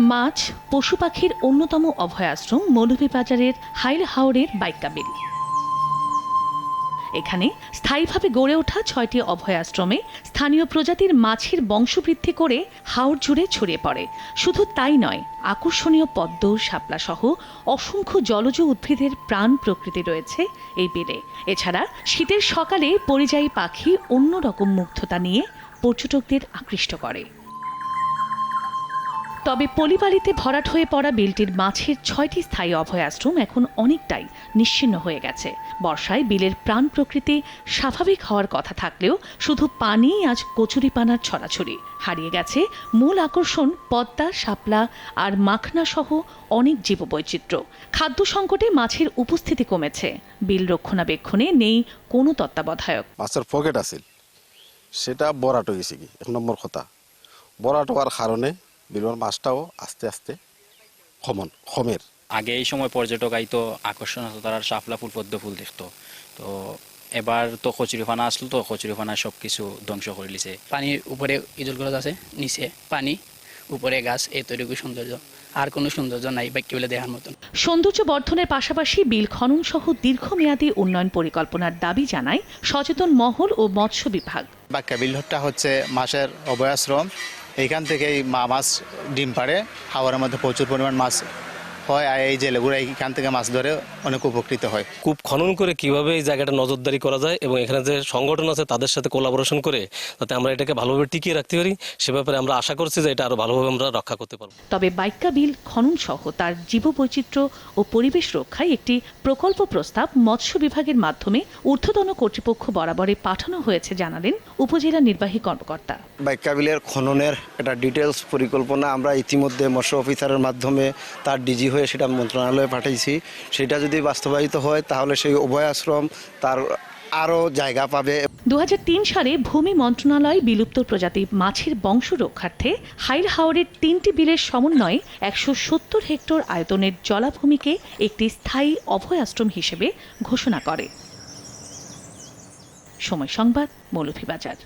মাছ, পশু পাখির অন্যতম অভয়াশ্রম মৌলভীবাজারের হাইল হাওড়ের বাইকাবিল। এখানে স্থায়ীভাবে গড়ে ওঠা ছয়টি অভয়াশ্রমে স্থানীয় প্রজাতির মাছের বংশবৃদ্ধি করে হাওড় জুড়ে ছড়িয়ে পড়ে। শুধু তাই নয়, আকর্ষণীয় পদ্ম শাপলা সহ অসংখ্য জলজ উদ্ভিদের প্রাণ প্রকৃতি রয়েছে এই বিলে। এছাড়া শীতের সকালে পরিযায়ী পাখি অন্যরকম মুগ্ধতা নিয়ে পর্যটকদের আকৃষ্ট করে। তবে পলিবালিতে ভরাট হয়ে পড়া বিলটির মাছের ছয়টি স্থায়ী অভয়াশ্রম এখন অনেকটাই নিশ্চিন্ন হয়ে গেছে। বর্ষায় বিলের প্রাণ প্রকৃতি স্বাভাবিক হওয়ার কথা থাকলেও শুধু পানিই আজ কচুরিপানার ছড়াছড়ি। হারিয়ে গেছে মূল আকর্ষণ পদ্মা, শাপলা আর মাখনা সহ অনেক জীববৈচিত্র্য। খাদ্য সংকটে মাছের উপস্থিতি কমেছে। বিল রক্ষণাবেক্ষণে নেই কোনো তত্ত্বাবধায়ক। মাছের পকেট আছিল। সেটা বরাট হয়ে গেছে কি? এক নম্বর কথা। বরাট হওয়ার কারণে বিলর মাছটাও আস্তে আস্তে কমন কমের আগে এই সময় পর্যটক আইতো আকর্ষণ হতো তারা শাপলা ফুল পদ্ম ফুল দেখতো। তো এবার তো কচুরিপানা আসলো তো কচুরিপানা সব কিছু ধ্বংস করে লিছে পানির উপরে ইজল গাছ আছে নিচে পানি উপরে গাছ এতটুকু সৌন্দর্য। আর কোনো সৌন্দর্য নাই বাক্য বলে দেখার মতন। সৌন্দর্য বর্ধনের পাশাপাশি বিল খনন সহ দীর্ঘমেয়াদী উন্নয়ন পরিকল্পনার দাবি জানায় সচেতন মহল ও মৎস্য বিভাগ। বাক্কা বিলহট্টা হচ্ছে মাছের অভয়াশ্রম। এইখান থেকেই মা মাছ ডিম পাড়ে। হাওয়ার মধ্যে প্রচুর পরিমাণ মাছ হয় আর এই জেলেগুলো এইখান থেকে মাছ ধরে অনেক উপকৃত হয়। কূপ খনন করে কীভাবে এই জায়গাটা নজরদারি করা যায় এবং এখানে যে সংগঠন আছে তাদের সাথে কোলাবোরেশন করে যাতে আমরা এটাকে ভালোভাবে টিকিয়ে রাখতে পারি সে ব্যাপারে আমরা আশা করছি যে এটা আরও ভালোভাবে আমরা রক্ষা করতে পারব। তবে বাইক্কা বিল খনন সহ তার জীববৈচিত্র্য ও পরিবেশ রক্ষায় একটি প্রকল্প প্রস্তাব মৎস্য বিভাগের মাধ্যমে ঊর্ধ্বতন কর্তৃপক্ষ বরাবরে পাঠানো হয়েছে জানালেন উপজেলা নির্বাহী কর্মকর্তা। বাইকাবিলের খননের একটা ডিটেলস পরিকল্পনা আমরা ইতিমধ্যে মৎস্য অফিসারের মাধ্যমে তার ডিজি হয়ে সেটা মন্ত্রণালয়ে পাঠিয়েছি সেটা যদি বাস্তবায়িত হয়, তাহলে সেই উভয় আশ্রম তার আরও জায়গা পাবে। দু সালে ভূমি মন্ত্রণালয় বিলুপ্ত প্রজাতি মাছের বংশ রক্ষার্থে হাইল হাওড়ের তিনটি বিলের সমন্বয়ে একশো সত্তর হেক্টর আয়তনের জলাভূমিকে একটি স্থায়ী অভয়াশ্রম হিসেবে ঘোষণা করে। সময় সংবাদ, মৌলভীবাজার।